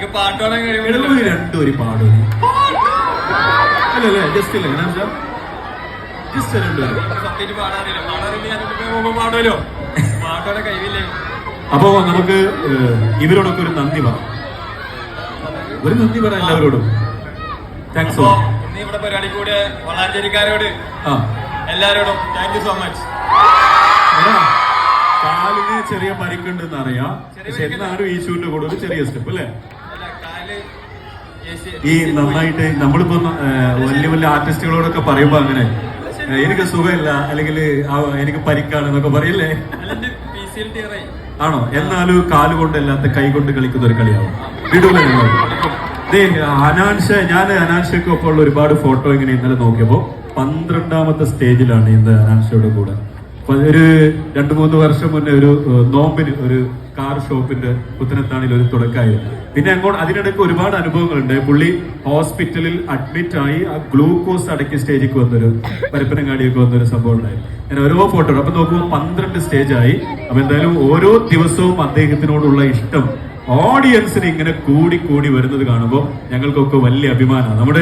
എടോ കഴിവില്ല ഒരു പാടും അല്ലല്ലേ ജസ്റ്റ് ഇല്ല ഞാൻ ജസ്റ്റ് സത്യത്തിൽ പാടാറില്ല. പാടാറില്ല പാടുമല്ലോ പാട്ടോടെ കഴിവില്ലേ? അപ്പോ നമുക്ക് ഇവരോടൊക്കെ ഒരു നന്ദി പറ. ഒരു നന്ദി പറ എല്ലാവരോടും. താങ്ക്സ് സോ ഇന്ന് ഇവിടെ പരിപാടി കൂടെ വളാഞ്ചേരിക്കാരോട് എല്ലാരോടും താങ്ക് യു സോ മച്ച് കാലിന് ചെറിയ പരിക്കുണ്ടെന്ന് അറിയാം പക്ഷെ എന്നാലും ഈശുവിന്റെ കൂടെ ഒരു ചെറിയ സ്റ്റെപ്പ് അല്ലേ? ഈ നന്നായിട്ട് നമ്മളിപ്പോ വലിയ വലിയ ആർട്ടിസ്റ്റുകളോടൊക്കെ പറയുമ്പോ അങ്ങനെ എനിക്ക് സുഖമില്ല അല്ലെങ്കിൽ എനിക്ക് പരിക്കാണ് എന്നൊക്കെ പറയില്ലേ? ആണോ? എന്നാലും കാൽ കൊണ്ടല്ലാത്ത കൈ കൊണ്ട് കളിക്കുന്ന ഒരു കളിയാവും. വിടൂല അനാൻഷ ഞാൻ അനാൻഷയ്ക്ക് ഉള്ള ഒരുപാട് ഫോട്ടോ ഇങ്ങനെ ഇന്നലെ നോക്കിയപ്പോ പന്ത്രണ്ടാമത്തെ സ്റ്റേജിലാണ് ഇന്ന് അനാൻഷയുടെ കൂടെ. ഒരു രണ്ടു മൂന്ന് വർഷം മുന്നേ ഒരു നോമ്പിന് ഒരു കാർ ഷോപ്പിന്റെ പുത്തനത്താണിൽ ഒരു തുടക്കമായിരുന്നു പിന്നെ അങ്ങോട്ട് അതിനിടയ്ക്ക് ഒരുപാട് അനുഭവങ്ങളുണ്ട്. പുള്ളി ഹോസ്പിറ്റലിൽ അഡ്മിറ്റ് ആയി ആ ഗ്ലൂക്കോസ് അടക്കി സ്റ്റേജിലേക്ക് വന്നൊരു പരപ്പനങ്ങാടിയൊക്കെ വന്നൊരു സംഭവം ഉണ്ടായി. ഞാൻ ഓരോ ഫോട്ടോ അപ്പൊ നോക്കുമ്പോൾ പന്ത്രണ്ട് സ്റ്റേജ് ആയി. അപ്പൊ എന്തായാലും ഓരോ ദിവസവും അദ്ദേഹത്തിനോടുള്ള ഇഷ്ടം ഓഡിയൻസിന് ഇങ്ങനെ കൂടി കൂടി വരുന്നത് കാണുമ്പോൾ ഞങ്ങൾക്കൊക്കെ വലിയ അഭിമാനമാണ്. നമ്മുടെ